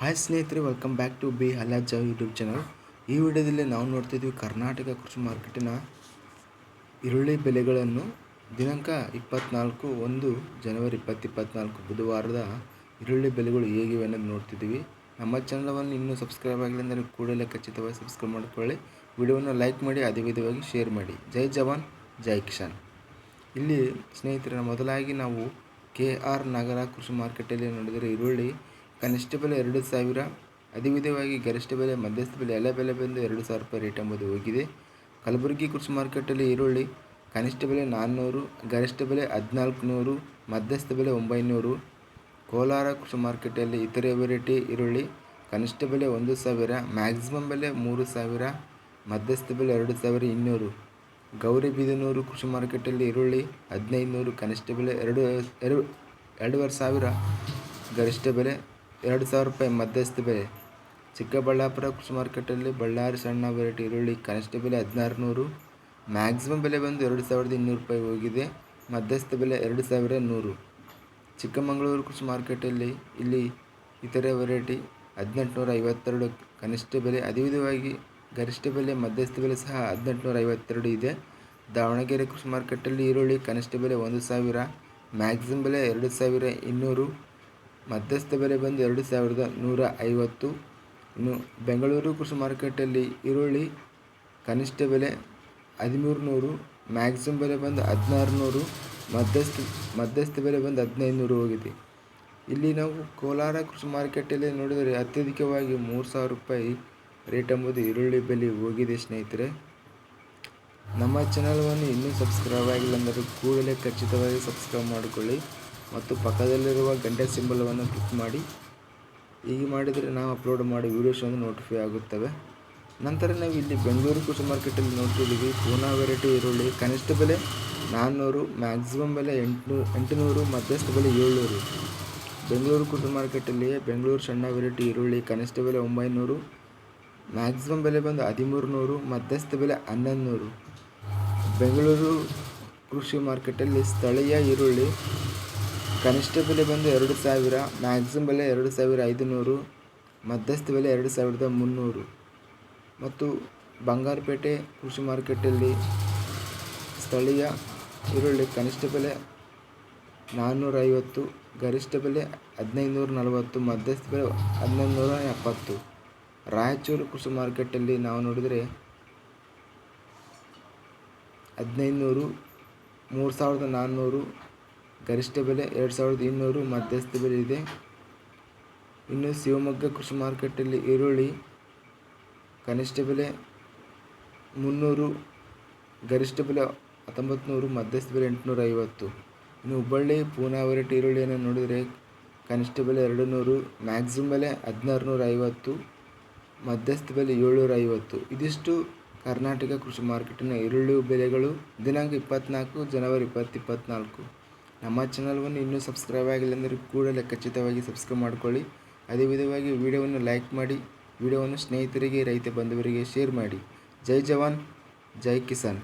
Hi ಸ್ನೇಹಿತರೆ welcome back to ಬಿ ಹಲಾಜ ಯೂಟ್ಯೂಬ್ ಚಾನಲ್ ಈ ವಿಡಿಯೋದಲ್ಲಿ ನಾವು ನೋಡ್ತಿದ್ವಿ ಕರ್ನಾಟಕ ಕೃಷಿ ಮಾರ್ಕೆಟಿನ ಈರುಳ್ಳಿ ಬೆಲೆಗಳನ್ನು ದಿನಾಂಕ ಇಪ್ಪತ್ನಾಲ್ಕು ಒಂದು ಜನವರಿ ಇಪ್ಪತ್ತು ಇಪ್ಪತ್ನಾಲ್ಕು ಬುಧವಾರದ ಈರುಳ್ಳಿ ಬೆಲೆಗಳು ಹೇಗಿವೆ ಅನ್ನೋದು ನೋಡ್ತಿದ್ದೀವಿ. ನಮ್ಮ ಚಾನಲವನ್ನು ಇನ್ನೂ ಸಬ್ಸ್ಕ್ರೈಬ್ ಆಗಿಲ್ಲ ಅಂದರೆ ಕೂಡಲೇ ಖಚಿತವಾಗಿ ಸಬ್ಸ್ಕ್ರೈಬ್ ಮಾಡಿಕೊಳ್ಳಿ. ವಿಡಿಯೋವನ್ನು ಲೈಕ್ ಮಾಡಿ ಅದೇ ವಿಧವಾಗಿ ಶೇರ್ ಮಾಡಿ. ಜೈ ಜವಾನ್, ಜೈ ಕಿಸಾನ್. ಇಲ್ಲಿ ಸ್ನೇಹಿತರೆ, ಮೊದಲಾಗಿ ನಾವು ಕೆ ಆರ್ ನಗರ ಕೃಷಿ ಮಾರ್ಕೆಟಲ್ಲಿ ನೋಡಿದರೆ ಈರುಳ್ಳಿ ಕನಿಷ್ಠ ಬೆಲೆ ಎರಡು ಸಾವಿರ. ಅಧಿವಿಧವಾಗಿ ಗರಿಷ್ಠ ಬೆಲೆ, ಮಧ್ಯಸ್ಥ ಬೆಲೆ ಎಲ್ಲ ಬೆಲೆ ಬಂದು ಎರಡು ಸಾವಿರ ರೂಪಾಯಿ ರೇಟ್ ಎಂಬುದು ಹೋಗಿದೆ. ಕಲಬುರಗಿ ಕೃಷಿ ಮಾರ್ಕೆಟಲ್ಲಿ ಈರುಳ್ಳಿ ಕನಿಷ್ಠ ಬೆಲೆ ನಾನ್ನೂರು, ಗರಿಷ್ಠ ಬೆಲೆ ಹದಿನಾಲ್ಕು ನೂರು ಮಧ್ಯಸ್ಥ ಬೆಲೆ ಒಂಬೈನೂರು. ಕೋಲಾರ ಕೃಷಿ ಮಾರ್ಕೆಟಲ್ಲಿ ಇತರೆ ವೆರೈಟಿ ಈರುಳ್ಳಿ ಕನಿಷ್ಠ ಬೆಲೆ ಒಂದು ಸಾವಿರ ಮ್ಯಾಕ್ಸಿಮಮ್ ಬೆಲೆ ಮೂರು ಸಾವಿರ, ಮಧ್ಯಸ್ಥ ಬೆಲೆ ಎರಡು ಸಾವಿರ ಇನ್ನೂರು. ಗೌರಿಬಿದನೂರು ಕೃಷಿ ಮಾರ್ಕೆಟಲ್ಲಿ ಈರುಳ್ಳಿ ಹದಿನೈದು ನೂರು ಕನಿಷ್ಠ ಬೆಲೆ ಎರಡು ಎರಡು ಎರಡೂವರೆ ಸಾವಿರ, ಗರಿಷ್ಠ ಬೆಲೆ ಎರಡು ಸಾವಿರ ರೂಪಾಯಿ ಮಧ್ಯಸ್ಥ ಬೆಲೆ. ಚಿಕ್ಕಬಳ್ಳಾಪುರ ಕೃಷಿ ಮಾರ್ಕೆಟಲ್ಲಿ ಬಳ್ಳಾರಿ ಸಣ್ಣ ವೆರೈಟಿ ಈರುಳ್ಳಿ ಕನಿಷ್ಠ ಬೆಲೆ ಹದಿನಾರು ನೂರು ಮ್ಯಾಕ್ಸಿಮಮ್ ಬೆಲೆ ಬಂದು ಎರಡು ಸಾವಿರದ ಇನ್ನೂರು ರೂಪಾಯಿ ಹೋಗಿದೆ. ಮಧ್ಯಸ್ಥ ಬೆಲೆ ಎರಡು ಸಾವಿರ ನೂರು. ಚಿಕ್ಕಮಗಳೂರು ಕೃಷಿ ಮಾರ್ಕೆಟಲ್ಲಿ ಇಲ್ಲಿ ಇತರೆ ವೆರೈಟಿ ಹದಿನೆಂಟುನೂರ ಐವತ್ತೆರಡು ಕನಿಷ್ಠ ಬೆಲೆ ಅದೇ ವಿಧವಾಗಿ ಗರಿಷ್ಠ ಬೆಲೆ, ಮಧ್ಯಸ್ಥ ಬೆಲೆ ಸಹ ಹದಿನೆಂಟುನೂರ ಐವತ್ತೆರಡು ಇದೆ. ದಾವಣಗೆರೆ ಕೃಷಿ ಮಾರ್ಕೆಟಲ್ಲಿ ಈರುಳ್ಳಿ ಕನಿಷ್ಠ ಬೆಲೆ ಒಂದು ಸಾವಿರ, ಮ್ಯಾಕ್ಸಿಮಮ್ ಬೆಲೆ ಎರಡು ಸಾವಿರ ಇನ್ನೂರು ಮಧ್ಯಸ್ಥ ಬೆಲೆ ಬಂದು ಎರಡು ಸಾವಿರದ ನೂರ ಐವತ್ತು. ಇನ್ನು ಬೆಂಗಳೂರು ಕೃಷಿ ಮಾರ್ಕೆಟಲ್ಲಿ ಈರುಳ್ಳಿ ಕನಿಷ್ಠ ಬೆಲೆ ಹದಿಮೂರು ನೂರು ಮ್ಯಾಕ್ಸಿಮಮ್ ಬೆಲೆ ಬಂದು ಹದಿನಾರು ನೂರು ಮಧ್ಯಸ್ಥ ಮಧ್ಯಸ್ಥ ಬೆಲೆ ಬಂದು ಹದಿನೈದು ನೂರು ಹೋಗಿದೆ. ಇಲ್ಲಿ ನಾವು ಕೋಲಾರ ಕೃಷಿ ಮಾರುಕಟ್ಟೆಯಲ್ಲಿ ನೋಡಿದರೆ ಅತ್ಯಧಿಕವಾಗಿ ಮೂರು ಸಾವಿರ ರೂಪಾಯಿ ರೇಟ್ ಎಂಬುದು ಈರುಳ್ಳಿ ಬೆಲೆ ಹೋಗಿದೆ ಸ್ನೇಹಿತರೆ. ನಮ್ಮ ಚಾನಲನ್ನು ಇನ್ನೂ ಸಬ್ಸ್ಕ್ರೈಬ್ ಆಗಿಲ್ಲ ಅಂದರೆ ಕೂಡಲೇ ಖಚಿತವಾಗಿ ಸಬ್ಸ್ಕ್ರೈಬ್ ಮಾಡಿಕೊಳ್ಳಿ. ಮತ್ತು ಪಕ್ಕದಲ್ಲಿರುವ ಗಂಟೆ ಸಿಂಬಲವನ್ನು ಕ್ಲಿಕ್ ಮಾಡಿ. ಹೀಗೆ ಮಾಡಿದರೆ ನಾವು ಅಪ್ಲೋಡ್ ಮಾಡಿ ವೀಡಿಯೋಸ್ ಒಂದು ನೋಟಿಫೈ ಆಗುತ್ತವೆ. ನಂತರ ನಾವು ಇಲ್ಲಿ ಬೆಂಗಳೂರು ಕೃಷಿ ಮಾರ್ಕೆಟಲ್ಲಿ ನೋಡ್ತಿದ್ದೀವಿ. ಪೂನಾ ವೆರೈಟಿ ಈರುಳ್ಳಿ, ಕನಿಷ್ಠ ಬೆಲೆ ನಾನ್ನೂರು ಮ್ಯಾಕ್ಸಿಮಮ್ ಬೆಲೆ ಎಂಟುನೂರು ಎಂಟುನೂರು, ಮಧ್ಯಸ್ಥ ಬೆಲೆ ಏಳ್ನೂರು. ಬೆಂಗಳೂರು ಕೃಷಿ ಮಾರ್ಕೆಟಲ್ಲಿ ಬೆಂಗಳೂರು ಸಣ್ಣ ವೆರೈಟಿ ಈರುಳ್ಳಿ, ಕನಿಷ್ಠ ಬೆಲೆ ಒಂಬೈನೂರು ಮ್ಯಾಕ್ಸಿಮಮ್ ಬೆಲೆ ಬಂದು ಹದಿಮೂರು ನೂರು ಮಧ್ಯಸ್ಥ ಬೆಲೆ ಹನ್ನೊಂದು ನೂರು ಬೆಂಗಳೂರು ಕೃಷಿ ಮಾರ್ಕೆಟಲ್ಲಿ ಸ್ಥಳೀಯ ಈರುಳ್ಳಿ ಕನಿಷ್ಠ ಬೆಲೆ ಬಂದು ಎರಡು ಸಾವಿರ ಮ್ಯಾಕ್ಸಿಮಮ್ ಬೆಲೆ ಎರಡು ಸಾವಿರ ಐದುನೂರು, ಮಧ್ಯಸ್ಥ ಬೆಲೆ ಎರಡು ಸಾವಿರದ ಮುನ್ನೂರು. ಮತ್ತು ಬಂಗಾರಪೇಟೆ ಕೃಷಿ ಮಾರುಕಟ್ಟೆಯಲ್ಲಿ ಸ್ಥಳೀಯ ಈರುಳ್ಳಿ ಕನಿಷ್ಠ ಬೆಲೆ ನಾನ್ನೂರೈವತ್ತು, ಗರಿಷ್ಠ ಬೆಲೆ ಹದಿನೈದು ನೂರ ನಲವತ್ತು ಮಧ್ಯಸ್ಥ ಬೆಲೆ ಹದಿನೈದು ನೂರ ಎಪ್ಪತ್ತು ರಾಯಚೂರು ಕೃಷಿ ಮಾರುಕಟ್ಟೆಯಲ್ಲಿ ನಾವು ನೋಡಿದರೆ ಹದಿನೈದು ನೂರು ಮೂರು ಸಾವಿರದ ನಾನ್ನೂರು ಗರಿಷ್ಠ ಬೆಲೆ ಎರಡು ಸಾವಿರದ ಇನ್ನೂರು, ಮಧ್ಯಸ್ಥ ಬೆಲೆ ಇದೆ. ಇನ್ನು ಶಿವಮೊಗ್ಗ ಕೃಷಿ ಮಾರ್ಕೆಟಲ್ಲಿ ಈರುಳ್ಳಿ ಕನಿಷ್ಠ ಬೆಲೆ ಮುನ್ನೂರು, ಗರಿಷ್ಠ ಬೆಲೆ ಹತ್ತೊಂಬತ್ತು ನೂರು ಮಧ್ಯಸ್ಥ ಬೆಲೆ ಎಂಟುನೂರ ಐವತ್ತು ಇನ್ನು ಹುಬ್ಬಳ್ಳಿ ಪೂನಾ ವೆರೈಟಿ ಈರುಳ್ಳಿಯನ್ನು ನೋಡಿದರೆ ಕನಿಷ್ಠ ಬೆಲೆ ಎರಡು ನೂರು ಮ್ಯಾಕ್ಸಿಮಮ್ ಬೆಲೆ ಹದಿನಾರು ನೂರ ಐವತ್ತು ಮಧ್ಯಸ್ಥ ಬೆಲೆ ಏಳ್ನೂರ ಐವತ್ತು ಇದಿಷ್ಟು ಕರ್ನಾಟಕ ಕೃಷಿ ಮಾರ್ಕೆಟಿನ ಈರುಳ್ಳಿ ಬೆಲೆಗಳು. ದಿನಾಂಕ ಇಪ್ಪತ್ತ್ನಾಲ್ಕು ಜನವರಿ ಇಪ್ಪತ್ತು ಇಪ್ಪತ್ತ್ನಾಲ್ಕು ನಮ್ಮ ಚಾನಲ್ವನ್ನು ಇನ್ನೂ ಸಬ್ಸ್ಕ್ರೈಬ್ ಆಗಿಲ್ಲ ಅಂದರೆ ಕೂಡಲೇ ಖಚಿತವಾಗಿ ಸಬ್ಸ್ಕ್ರೈಬ್ ಮಾಡಿಕೊಳ್ಳಿ. ಅದೇ ವಿಧವಾಗಿ ವಿಡಿಯೋವನ್ನು ಲೈಕ್ ಮಾಡಿ, ವಿಡಿಯೋವನ್ನು ಸ್ನೇಹಿತರಿಗೆ, ರೈತ ಬಂಧುವರಿಗೆ ಶೇರ್ ಮಾಡಿ. ಜೈ ಜವಾನ್, ಜೈ ಕಿಸಾನ್.